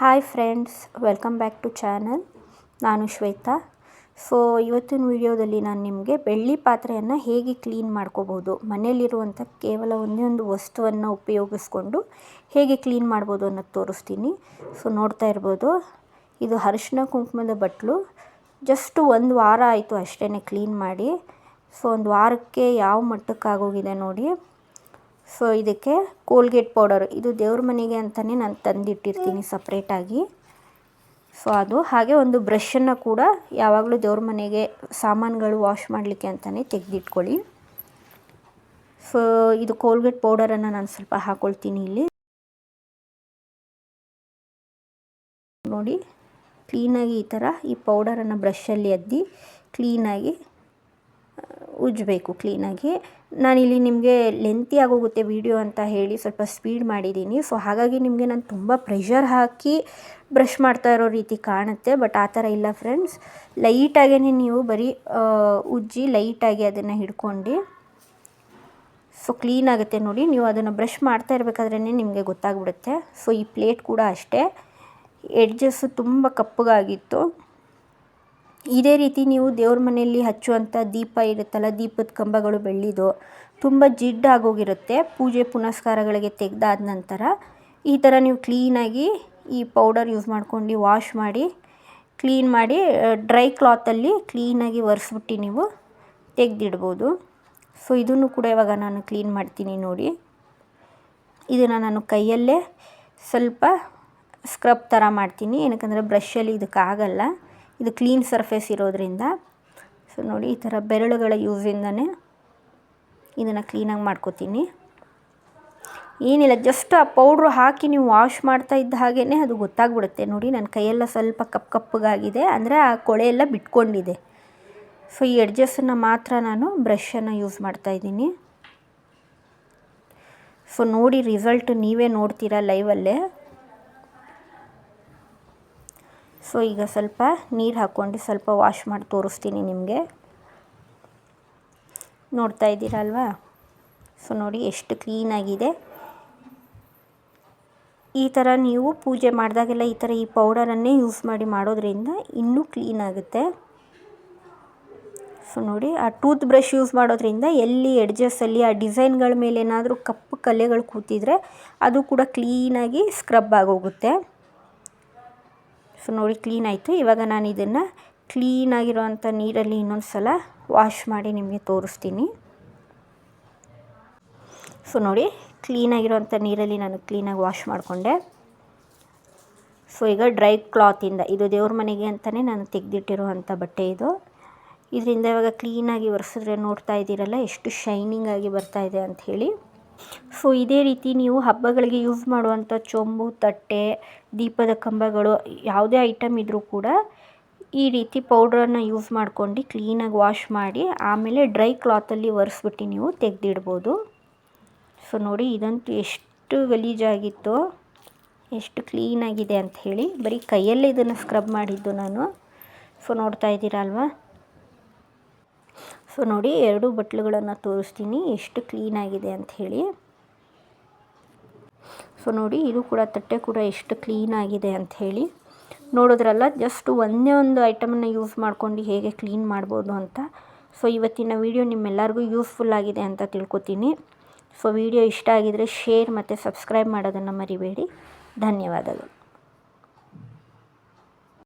Hi friends welcome back to channel ನಾನು Shweta. So ಇವತ್ತಿನ ವಿಡಿಯೋದಲ್ಲಿ ನಾನು ನಿಮಗೆ ಬೆಳ್ಳಿ ಪಾತ್ರೆಯನ್ನು ಹೇಗೆ ಕ್ಲೀನ್ ಮಾಡ್ಕೋಬೋದು ಮನೆಯಲ್ಲಿರುವಂಥ ಕೇವಲ ಒಂದೇ ಒಂದು ವಸ್ತುವನ್ನು ಉಪಯೋಗಿಸ್ಕೊಂಡು ಹೇಗೆ ಕ್ಲೀನ್ ಮಾಡ್ಬೋದು ಅನ್ನೋದು ತೋರಿಸ್ತೀನಿ. ಸೊ ನೋಡ್ತಾ ಇರ್ಬೋದು, ಇದು ಅರಿಶಿನ ಕುಂಕುಮದ ಬಟ್ಲು. ಜಸ್ಟ್ ಒಂದು ವಾರ ಆಯಿತು ಅಷ್ಟೇ ಕ್ಲೀನ್ ಮಾಡಿ. ಸೊ ಒಂದು ವಾರಕ್ಕೆ ಯಾವ ಮಟ್ಟಕ್ಕಾಗೋಗಿದೆ ನೋಡಿ. ಸೊ ಇದಕ್ಕೆ ಕೋಲ್ಗೇಟ್ ಪೌಡರ್ ಇದು ದೇವ್ರ ಮನೆಗೆ ಅಂತಲೇ ನಾನು ತಂದಿಟ್ಟಿರ್ತೀನಿ ಸಪ್ರೇಟಾಗಿ ಸೊ ಅದು ಹಾಗೆ ಒಂದು ಬ್ರಷನ್ನು ಕೂಡ ಯಾವಾಗಲೂ ದೇವ್ರ ಮನೆಗೆ ಸಾಮಾನುಗಳು ವಾಶ್ ಮಾಡಲಿಕ್ಕೆ ಅಂತಲೇ ತೆಗೆದಿಟ್ಕೊಳ್ಳಿ. ಸೊ ಇದು ಕೋಲ್ಗೇಟ್ ಪೌಡರನ್ನು ನಾನು ಸ್ವಲ್ಪ ಹಾಕ್ಕೊಳ್ತೀನಿ ಇಲ್ಲಿ. ನೋಡಿ ಕ್ಲೀನಾಗಿ ಈ ಥರ ಈ ಪೌಡರನ್ನು ಬ್ರಷಲ್ಲಿ ಅದ್ದಿ ಕ್ಲೀನಾಗಿ ಉಜ್ಜಬೇಕು ಕ್ಲೀನಾಗಿ ನಾನಿಲ್ಲಿ ನಿಮಗೆ ಲೆಂತಿ ಆಗೋಗುತ್ತೆ ವೀಡಿಯೋ ಅಂತ ಹೇಳಿ ಸ್ವಲ್ಪ ಸ್ಪೀಡ್ ಮಾಡಿದ್ದೀನಿ. ಸೊ ಹಾಗಾಗಿ ನಿಮಗೆ ನಾನು ತುಂಬ ಪ್ರೆಷರ್ ಹಾಕಿ ಬ್ರಷ್ ಮಾಡ್ತಾ ಇರೋ ರೀತಿ ಕಾಣುತ್ತೆ ಬಟ್ ಆ ಥರ ಇಲ್ಲ ಫ್ರೆಂಡ್ಸ್ ಲೈಟಾಗೇ ನೀವು ಬರೀ ಉಜ್ಜಿ ಲೈಟಾಗಿ ಅದನ್ನು ಹಿಡ್ಕೊಂಡು. ಸೊ ಕ್ಲೀನ್ ಆಗುತ್ತೆ ನೋಡಿ. ನೀವು ಅದನ್ನು ಬ್ರಷ್ ಮಾಡ್ತಾ ಇರಬೇಕಾದ್ರೇ ನಿಮಗೆ ಗೊತ್ತಾಗ್ಬಿಡುತ್ತೆ. ಸೊ ಈ ಪ್ಲೇಟ್ ಕೂಡ ಅಷ್ಟೇ. ಎಡ್ಜಸ್ಸು ತುಂಬ ಕಪ್ಪಗಾಗಿತ್ತು. ಇದೇ ರೀತಿ ನೀವು ದೇವ್ರ ಮನೆಯಲ್ಲಿ ಹಚ್ಚುವಂಥ ದೀಪ ಇರುತ್ತಲ್ಲ, ದೀಪದ ಕಂಬಗಳು ಬೆಳ್ಳಿದು ತುಂಬ ಜಿಡ್ಡಾಗೋಗಿರುತ್ತೆ ಪೂಜೆ ಪುನಸ್ಕಾರಗಳಿಗೆ ತೆಗೆದಾದ ನಂತರ ಈ ಥರ ನೀವು ಕ್ಲೀನಾಗಿ ಈ ಪೌಡರ್ ಯೂಸ್ ಮಾಡ್ಕೊಂಡು ವಾಶ್ ಮಾಡಿ, ಕ್ಲೀನ್ ಮಾಡಿ ಡ್ರೈ ಕ್ಲಾತಲ್ಲಿ ಕ್ಲೀನಾಗಿ ಒರೆಸ್ಬಿಟ್ಟು ನೀವು ತೆಗೆದಿಡ್ಬೋದು. ಸೊ, ಇದನ್ನು ಕೂಡ ಇವಾಗ ನಾನು ಕ್ಲೀನ್ ಮಾಡ್ತೀನಿ ನೋಡಿ. ಇದನ್ನು ನಾನು ಕೈಯಲ್ಲೇ ಸ್ವಲ್ಪ ಸ್ಕ್ರಬ್ ಥರ ಮಾಡ್ತೀನಿ. ಏನಕ್ಕಂದರೆ ಬ್ರಷಲ್ಲಿ ಇದಕ್ಕಾಗಲ್ಲ ಇದು ಕ್ಲೀನ್ ಸರ್ಫೇಸ್ ಇರೋದ್ರಿಂದ. ಸೊ ನೋಡಿ ಈ ಥರ ಬೆರಳುಗಳ ಯೂಸಿಂದನೇ ಇದನ್ನು ಕ್ಲೀನಾಗಿ ಮಾಡ್ಕೋತೀನಿ. ಏನಿಲ್ಲ ಜಸ್ಟ್ ಆ ಪೌಡ್ರು ಹಾಕಿ ನೀವು ವಾಶ್ ಮಾಡ್ತಾ ಇದ್ದ ಹಾಗೇ ಅದು ಗೊತ್ತಾಗ್ಬಿಡುತ್ತೆ. ನೋಡಿ ನನ್ನ ಕೈಯೆಲ್ಲ ಸ್ವಲ್ಪ ಕಪ್ಪು ಕಪ್ಪಗಾಗಿದೆ ಅಂದರೆ ಆ ಕೊಳೆ ಎಲ್ಲ ಬಿಟ್ಕೊಂಡಿದೆ. ಸೊ ಈ ಎಡ್ಜಸ್ಸನ್ನು ಮಾತ್ರ ನಾನು ಬ್ರಷನ್ನು ಯೂಸ್ ಮಾಡ್ತಾ ಇದ್ದೀನಿ. ಸೊ ನೋಡಿ ರಿಸಲ್ಟ್ ನೀವೇ ನೋಡ್ತೀರಾ ಲೈವಲ್ಲೇ ಸೊ ಈಗ ಸ್ವಲ್ಪ ನೀರು ಹಾಕ್ಕೊಂಡು ಸ್ವಲ್ಪ ವಾಶ್ ಮಾಡಿ ತೋರಿಸ್ತೀನಿ ನಿಮಗೆ. ನೋಡ್ತಾ ಇದ್ದೀರಲ್ವಾ? ಸೊ ನೋಡಿ ಎಷ್ಟು ಕ್ಲೀನಾಗಿದೆ ಈ ಥರ ನೀವು ಪೂಜೆ ಮಾಡಿದಾಗೆಲ್ಲ ಈ ಥರ ಈ ಪೌಡರನ್ನೇ ಯೂಸ್ ಮಾಡಿ ಮಾಡೋದ್ರಿಂದ ಇನ್ನೂ ಕ್ಲೀನ್ ಆಗುತ್ತೆ. ಸೊ ನೋಡಿ ಆ ಟೂತ್ ಬ್ರಷ್ ಯೂಸ್ ಮಾಡೋದ್ರಿಂದ ಎಲ್ಲಿ ಎಡ್ಜಸ್ಸಲ್ಲಿ ಆ ಡಿಸೈನ್ಗಳ ಮೇಲೆ ಏನಾದರೂ ಕಪ್ಪು ಕಲೆಗಳು ಕೂತಿದ್ರೆ ಅದು ಕೂಡ ಕ್ಲೀನಾಗಿ ಸ್ಕ್ರಬ್ ಆಗೋಗುತ್ತೆ. ಸೊ ನೋಡಿ ಕ್ಲೀನ್ ಆಯಿತು. ಇವಾಗ ನಾನು ಇದನ್ನು ಕ್ಲೀನಾಗಿರೋವಂಥ ನೀರಲ್ಲಿ ಇನ್ನೊಂದು ಸಲ ವಾಶ್ ಮಾಡಿ ನಿಮಗೆ ತೋರಿಸ್ತೀನಿ. ಸೊ ನೋಡಿ ಕ್ಲೀನಾಗಿರೋವಂಥ ನೀರಲ್ಲಿ ನಾನು ಕ್ಲೀನಾಗಿ ವಾಶ್ ಮಾಡಿಕೊಂಡೆ. ಸೊ ಈಗ ಡ್ರೈ ಕ್ಲಾತಿಂದ ಇದು ದೇವ್ರ ಮನೆಗೆ ಅಂತಲೇ ನಾನು ತೆಗೆದಿಟ್ಟಿರುವಂಥ ಬಟ್ಟೆ ಇದು. ಇದರಿಂದ ಇವಾಗ ಕ್ಲೀನಾಗಿ ಒರೆಸಿದ್ರೆ ನೋಡ್ತಾ ಇದ್ದೀರಲ್ಲ, ಎಷ್ಟು ಶೈನಿಂಗ್ ಆಗಿ ಬರ್ತಾ ಇದೆ ಅಂಥೇಳಿ ಸೊ ಇದೇ ರೀತಿ ನೀವು ಹಬ್ಬಗಳಿಗೆ ಯೂಸ್ ಮಾಡುವಂಥ ಚೊಂಬು, ತಟ್ಟೆ, ದೀಪದ ಕಂಬಗಳು, ಯಾವುದೇ ಐಟಮ್ ಇದ್ದರೂ ಕೂಡ ಈ ರೀತಿ ಪೌಡ್ರನ್ನು ಯೂಸ್ ಮಾಡ್ಕೊಂಡು ಕ್ಲೀನಾಗಿ ವಾಶ್ ಮಾಡಿ ಆಮೇಲೆ ಡ್ರೈ ಕ್ಲಾತಲ್ಲಿ ಒರೆಸ್ಬಿಟ್ಟು ನೀವು ತೆಗೆದಿಡ್ಬೋದು. ಸೊ ನೋಡಿ ಇದಂತೂ ಎಷ್ಟು ಗಲೀಜಾಗಿತ್ತು, ಎಷ್ಟು ಕ್ಲೀನಾಗಿದೆ ಅಂತ ಹೇಳಿ ಬರೀ ಕೈಯಲ್ಲೇ ಇದನ್ನು ಸ್ಕ್ರಬ್ ಮಾಡಿದ್ದು ನಾನು. ಸೊ ನೋಡ್ತಾ ಇದ್ದೀರಾ ಅಲ್ವಾ? ಸೊ ನೋಡಿ, ಎರಡು ಬಟ್ಲುಗಳನ್ನು ತೋರಿಸ್ತೀನಿ. ಎಷ್ಟು ಕ್ಲೀನಾಗಿದೆ ಹೇಳಿ. ಸೊ ನೋಡಿ, ಇದು ಕೂಡ ತಟ್ಟೆ ಕೂಡ ಎಷ್ಟು ಕ್ಲೀನಾಗಿದೆ ಹೇಳಿ. ನೋಡಿದ್ರಲ್ಲ ಜಸ್ಟ್ ಒಂದೇ ಒಂದು ಐಟಮನ್ನು ಯೂಸ್ ಮಾಡ್ಕೊಂಡು ಹೇಗೆ ಕ್ಲೀನ್ ಮಾಡ್ಬೋದು ಅಂತ. ಸೊ ಇವತ್ತಿನ ವಿಡಿಯೋ ನಿಮ್ಮೆಲ್ಲರಿಗೂ ಯೂಸ್ಫುಲ್ ಆಗಿದೆ ಅಂತ ತಿಳ್ಕೊತೀನಿ. ಸೊ ವಿಡಿಯೋ ಇಷ್ಟ ಆಗಿದರೆ ಶೇರ್ ಮತ್ತು ಸಬ್ಸ್ಕ್ರೈಬ್ ಮಾಡೋದನ್ನು ಮರಿಬೇಡಿ. ಧನ್ಯವಾದಗಳು.